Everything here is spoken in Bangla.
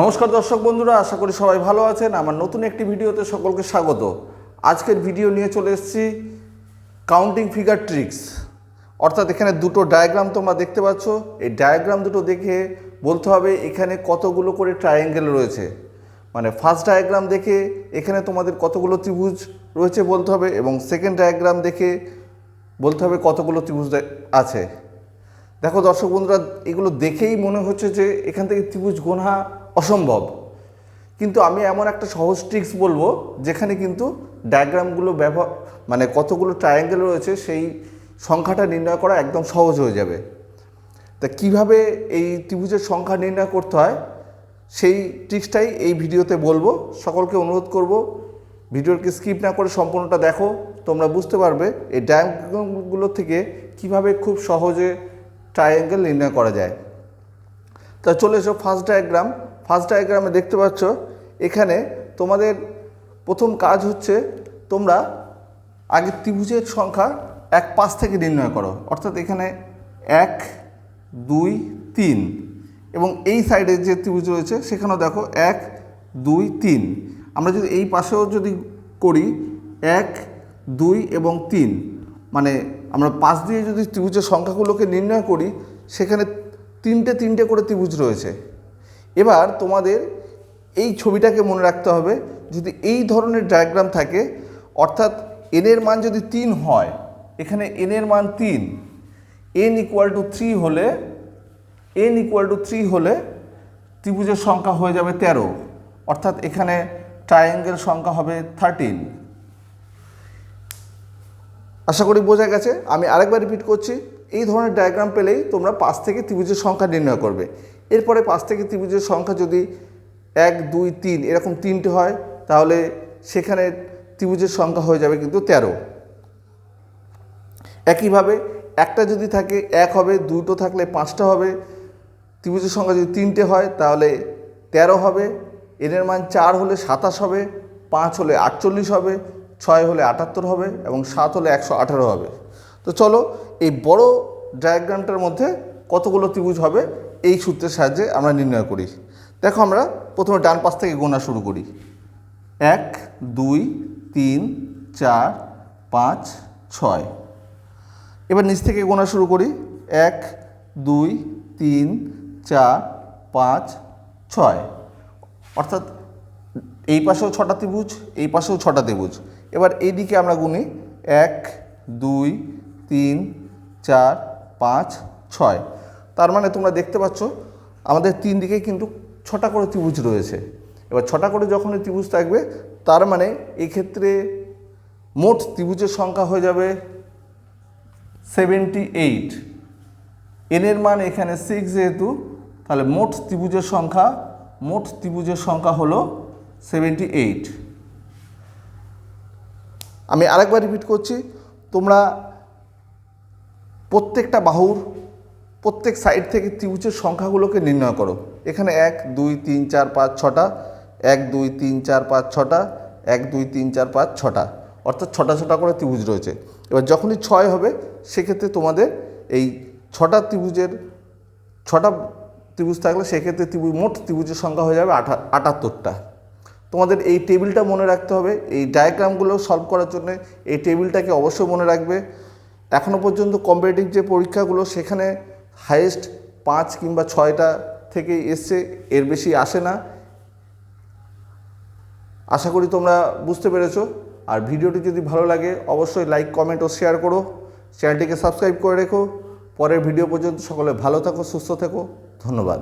নমস্কার দর্শক বন্ধুরা, আশা করি সবাই ভালো আছেন। আমার নতুন একটি ভিডিওতে সকলকে স্বাগত। আজকের ভিডিও নিয়ে চলে এসেছি কাউন্টিং ফিগার ট্রিক্স অর্থাৎ এখানে দুটো ডায়াগ্রাম তোমরা দেখতে পাচ্ছ। এই ডায়াগ্রাম দুটো দেখে বলতে হবে এখানে কতগুলো করে ট্রায়াঙ্গেল রয়েছে। মানে ফার্স্ট ডায়াগ্রাম দেখে এখানে তোমাদের কতগুলো ত্রিভুজ রয়েছে বলতে হবে এবং সেকেন্ড ডায়াগ্রাম দেখে বলতে হবে কতগুলো ত্রিভুজ আছে। দেখো দর্শক বন্ধুরা, এগুলো দেখেই মনে হচ্ছে যে এখান থেকে ত্রিভুজ গোনা অসম্ভব। কিন্তু আমি এমন একটা সহজ ট্রিক্স বলব, যেখানে কিন্তু ডায়াগ্রামগুলো ব্যবহার মানে কতগুলো ট্রায়াঙ্গেল রয়েছে, সেই সংখ্যাটা নির্ণয় করা একদম সহজ হয়ে যাবে। তা কীভাবে এই ত্রিভুজের সংখ্যা নির্ণয় করতে হয়, সেই ট্রিক্সটাই এই ভিডিওতে বলব। সকলকে অনুরোধ করব, ভিডিওকে স্কিপ না করে সম্পূর্ণটা দেখো, তোমরা বুঝতে পারবে এই ডায়াগ্রামগুলো থেকে কীভাবে খুব সহজে ট্রায়াঙ্গেল নির্ণয় করা যায়। তা চলে এসো ফার্স্ট ডায়াগ্রাম ফার্স্ট ডায়াগ্রামে দেখতে পাচ্ছ, এখানে তোমাদের প্রথম কাজ হচ্ছে তোমরা আগে ত্রিভুজের সংখ্যা এক পাঁচ থেকে নির্ণয় করো। অর্থাৎ এখানে এক, দুই, তিন এবং এই সাইডে যে ত্রিভুজ রয়েছে, সেখানেও দেখো এক, দুই, তিন। আমরা যদি এই পাশেও যদি করি, এক, দুই এবং তিন মানে আমরা পাঁচ দিয়ে যদি ত্রিভুজের সংখ্যাগুলোকে নির্ণয় করি, সেখানে তিনটে তিনটে করে ত্রিভুজ রয়েছে। এবার তোমাদের এই ছবিটাকে মনে রাখতে হবে, যদি এই ধরনের ডায়াগ্রাম থাকে, অর্থাৎ এনের মান যদি তিন হয়, এখানে এনের মান তিন এন ইকুয়াল টু থ্রি হলে এন ইকুয়াল টু থ্রি হলে ত্রিভুজের সংখ্যা হয়ে যাবে তেরো, অর্থাৎ এখানে ট্রায়াঙ্গেল সংখ্যা হবে থার্টিন আশা করি বোঝা গেছে, আমি আরেকবার রিপিট করছি, এই ধরনের ডায়াগ্রাম পেলেই তোমরা পাঁচ থেকে ত্রিভুজের সংখ্যা নির্ণয় করবে। এরপরে পাঁচ থেকে ত্রিভুজের সংখ্যা যদি এক, দুই, তিন এরকম তিনটে হয়, তাহলে সেখানে ত্রিভুজের সংখ্যা হয়ে যাবে কিন্তু তেরো। একইভাবে একটা যদি থাকে এক হবে, দুটো থাকলে পাঁচটা হবে, ত্রিভুজের সংখ্যা যদি তিনটে হয়, তাহলে তেরো হবে, এনের মান চার হলে সাতাশ হবে, পাঁচ হলে আটচল্লিশ হবে, ছয় হলে আটাত্তর হবে এবং সাত হলে একশো আঠারো হবে। তো চলো এই বড় ডায়াগ্রামটার মধ্যে কতগুলো ত্রিভুজ হবে এই সূত্রের সাহায্যে আমরা নির্ণয় করি। দেখো আমরা প্রথমে ডান পাশ থেকে গোনা শুরু করি। এক, দুই, তিন, চার, পাঁচ, ছয়। এবার নিচ থেকে গোনা শুরু করি। এক, দুই, তিন, চার, পাঁচ, ছয়। অর্থাৎ এই পাশেও ছটা ত্রিভুজ, এই পাশেও ছটা ত্রিভুজ। এবার এই দিকে আমরা গুনি। এক, দুই, তিন, চার, পাঁচ, ছয়। তার মানে তোমরা দেখতে পাচ্ছ, আমাদের তিন দিকে কিন্তু ছটা করে ত্রিভুজ রয়েছে। এবার ছটা করে যখনই ত্রিভুজ থাকবে, তার মানে এক্ষেত্রে মোট ত্রিভুজের সংখ্যা হয়ে যাবে সেভেন্টি এইট এনের মান এখানে সিক্স যেহেতু, তাহলে মোট ত্রিভুজের সংখ্যা, মোট ত্রিভুজের সংখ্যা হলো সেভেন্টি এইট আমি আরেকবার রিপিট করছি, তোমরা প্রত্যেকটা বাহুর প্রত্যেক সাইড থেকে ত্রিভুজের সংখ্যাগুলোকে নির্ণয় করো। এখানে এক, দুই, তিন, চার, পাঁচ, ছটা। এক, দুই, তিন, চার, পাঁচ, ছটা। এক, দুই, তিন, চার, পাঁচ, ছটা। অর্থাৎ ছটা ছটা করে ত্রিভুজ রয়েছে। এবার যখনই ছয় হবে, সেক্ষেত্রে তোমাদের এই ছটা ত্রিভুজের, ছটা ত্রিভুজ থাকলে সেক্ষেত্রে ত্রিভুজ, মোট ত্রিভুজের সংখ্যা হয়ে যাবে আঠা আটাত্তরটা। তোমাদের এই টেবিলটা মনে রাখতে হবে। এই ডায়াগ্রামগুলো সলভ করার জন্য এই টেবিলটাকে অবশ্যই মনে রাখবে। এখনও পর্যন্ত কম্পিটিটিভ যে পরীক্ষাগুলো, সেখানে হাইয়েস্ট পাঁচ কিংবা ছয়টা থেকে এসছে, এর বেশি আসে না। আশা করি তোমরা বুঝতে পেরেছ। আর ভিডিওটি যদি ভালো লাগে, অবশ্যই লাইক কমেন্ট ও শেয়ার করো। চ্যানেলটিকে সাবস্ক্রাইব করে রেখো। পরের ভিডিও পর্যন্ত সকলে ভালো থাকো, সুস্থ থেকো। ধন্যবাদ।